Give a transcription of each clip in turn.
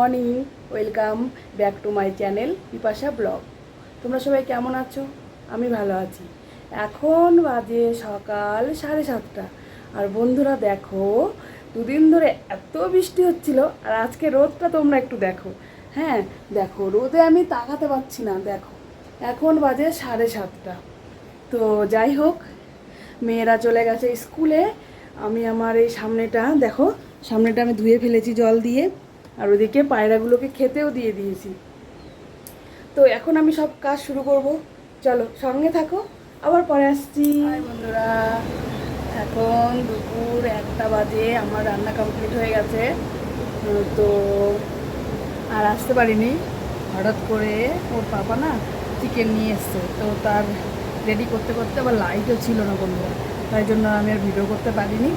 Morning, welcome back to my channel Pipasa blog. তোমরা সবাই কেমন আছো? আমি ভালো আছি। এখন বাজে সকাল সাড়ে সাতটা। আর বন্ধুরা দেখো, দুদিন ধরে এত বৃষ্টি হচ্ছিল, আর আজকে রোদটা তোমরা একটু দেখো। হ্যাঁ দেখো, রোদে আমি তাকাতে পারছি না, দেখো। এখন বাজে সাড়ে সাতটা। তো যাই হোক, মেয়েরা চলে গেছে স্কুলে। আমি আমার এই সামনেটা, দেখো, সামনেটা আমি ধুয়ে ফেলেছি জল দিয়ে। আর ওদিকে পায়রাগুলোকে খেতেও দিয়ে দিয়েছি। তো এখন আমি সব কাজ শুরু করব। চলো, সঙ্গে থাকো, আবার পরে আসছি। বন্ধুরা, এখন দুপুর একটা বাজে, আমার রান্না কমপ্লিট হয়ে গেছে। তো আর আসতে পারিনি। হঠাৎ করে ওর পাপা না চিকেন নিয়ে এসছে। তো তার রেডি করতে করতে আবার লাইটও ছিল না বন্ধুরা তাই জন্য আমি আর ভিডিও করতে পারিনি।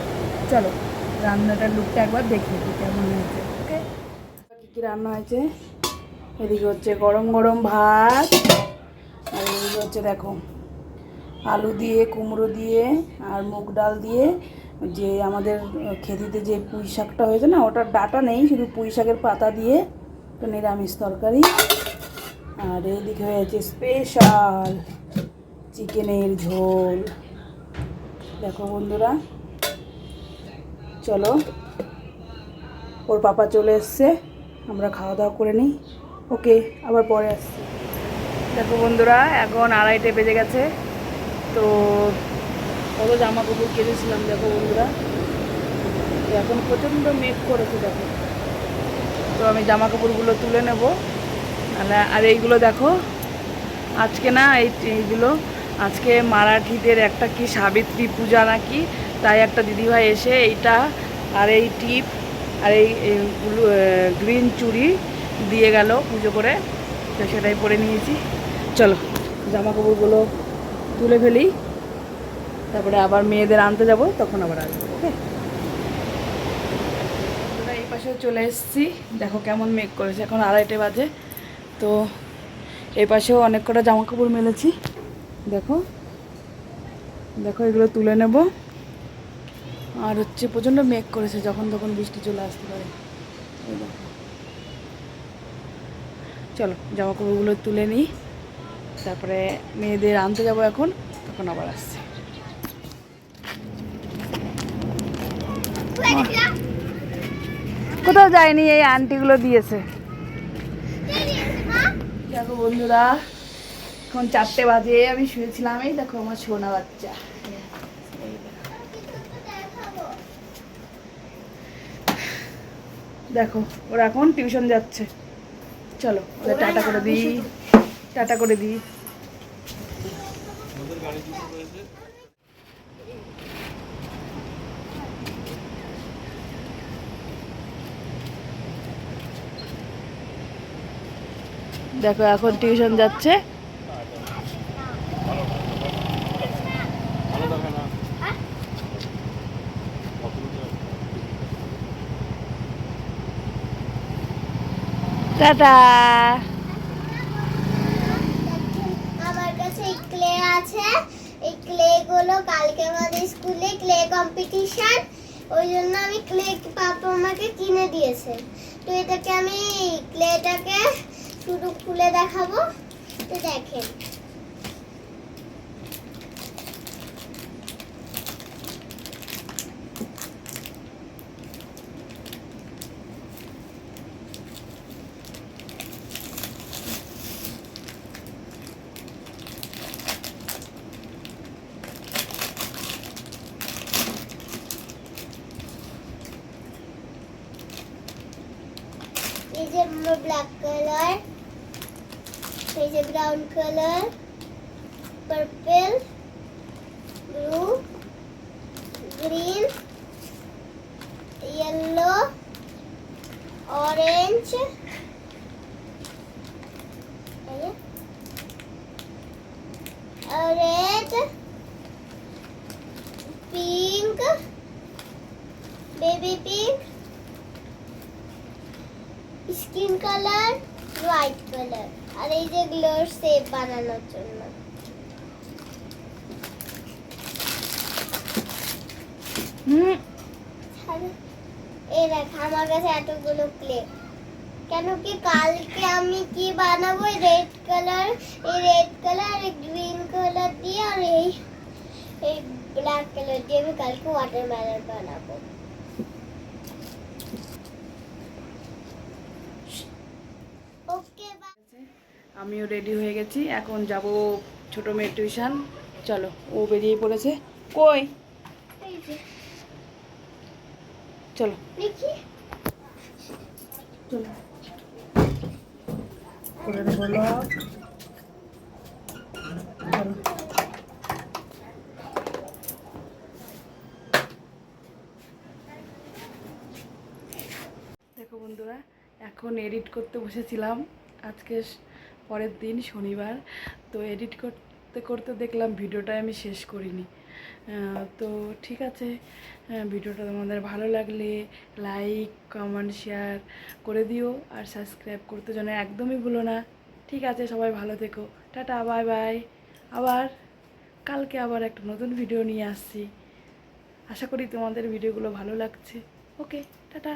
চলো, রান্নাটার লুকটা একবার দেখিয়ে দিই, কেমন হয়েছে। কী রান্না হয়েছে? এদিকে হচ্ছে গরম গরম ভাত, আর এদিকে হচ্ছে দেখো, আলু দিয়ে, কুমড়ো দিয়ে, আর মুগ ডাল দিয়ে যে আমাদের খেতিতে যে পুঁই শাকটা হয়েছে না, ওটার ডাটা নেই, শুধু পুঁই শাকের পাতা দিয়ে তো নিরামিষ তরকারি। আর এইদিকে হয়েছে স্পেশাল চিকেনের ঝোল। দেখো বন্ধুরা, চলো, ওর পাপা চলে এসছে। আমরা খাওয়া দাওয়া করে নিই। ওকে, আবার পরে আসছি। দেখো বন্ধুরা, এখন আড়াইটে বেজে গেছে। তো কত জামা কাপড় কেঁদেছিলাম দেখো বন্ধুরা। এখন প্রচণ্ড মেঘ করেছে দেখো। তো আমি জামা কাপড়গুলো তুলে নেব। আর এইগুলো দেখো, আজকে না এই এইগুলো, আজকে মারাঠিদের একটা কি সাবিত্রী পূজা নাকি, তাই একটা দিদিভাই এসে এইটা আর এই টিপ আর এই গ্রিন চুড়ি দিয়ে গেল পুজো করে, তো সেটাই পরে নিয়েছি। চলো জামা কাপড়গুলো তুলে ফেলি। তারপরে আবার মেয়েদের আনতে যাব, তখন আবার আসব, ওকে? এই পাশে চলে এসেছি। দেখো কেমন মেঘ করেছে, এখন আড়াইটে বাজে। তো এই পাশেও অনেক কটা জামা কাপড় মেলেছি। দেখো দেখো এগুলো তুলে নেব। আর হচ্ছে প্রচণ্ড মেঘ করেছে যখন তখন বৃষ্টি চলে আসতে পারে। চলো জামা কাপড়গুলো তুলে নিই। তারপরে মেয়েদের আনতে যাব এখন, তখন আবার আসছে। কোথাও যায়নি এই আন্টিগুলো দিয়েছে। দেখো বন্ধুরা, এখন চারটে বাজে, আমি শুয়েছিলাম, এই দেখো আমার সোনা বাচ্চা। দেখো ওরা এখন টিউশন যাচ্ছে। চলো ওদের টাটা করে দিই টাটা করে দিই। দেখো এখন টিউশন যাচ্ছে। টাটা আমার কাছে ক্লে আছে। এই ক্লে গুলো কালকে আমাদের স্কুলে ক্লে কম্পিটিশন ওই জন্য আমি ক্লে পাপা আমাকে কিনে দিয়েছে। তো এটাকে আমি ক্লেটাকে শুধু খুলে দেখাবো। তো দেখেন। এই যে ব্ল্যাক কালার এই যে brown colour purple blue green yellow orange red pink baby pink skin colour white colour. আর এই যে গ্লোর শেপ বানানোর জন্য। এই দেখ আমার কাছে এতগুলো ক্লে কেন কি কালকে আমি কি বানাবো? রেড কালার এই রেড কালার গ্রিন কালার দিয়ে আর এই এই ব্ল্যাক কালার দিয়ে আমি কালকে ওয়াটারমেলন বানাবো ওকে আমিও রেডি হয়ে গেছি। এখন যাব ছোটো মেয়ের টিউশন চলো ও বেরিয়ে পড়েছে। কই? চলো। চলো। করে দেখো বন্ধুরা এখন এডিট করতে বসেছিলাম। আজকে পরের দিন শনিবার, তো এডিট করতে করতে দেখলাম ভিডিওটা আমি শেষ করিনি। তো ঠিক আছে ভিডিওটা তোমাদের ভালো লাগলে লাইক কমেন্ট শেয়ার করে দিও আর সাবস্ক্রাইব করতে যেন একদমই ভুলো না। ঠিক আছে, সবাই ভালো থেকো। টাটা বাই বাই আবার কালকে আবার একটা নতুন ভিডিও নিয়ে আসছি। আশা করি তোমাদের ভিডিওগুলো ভালো লাগছে। Okay tata.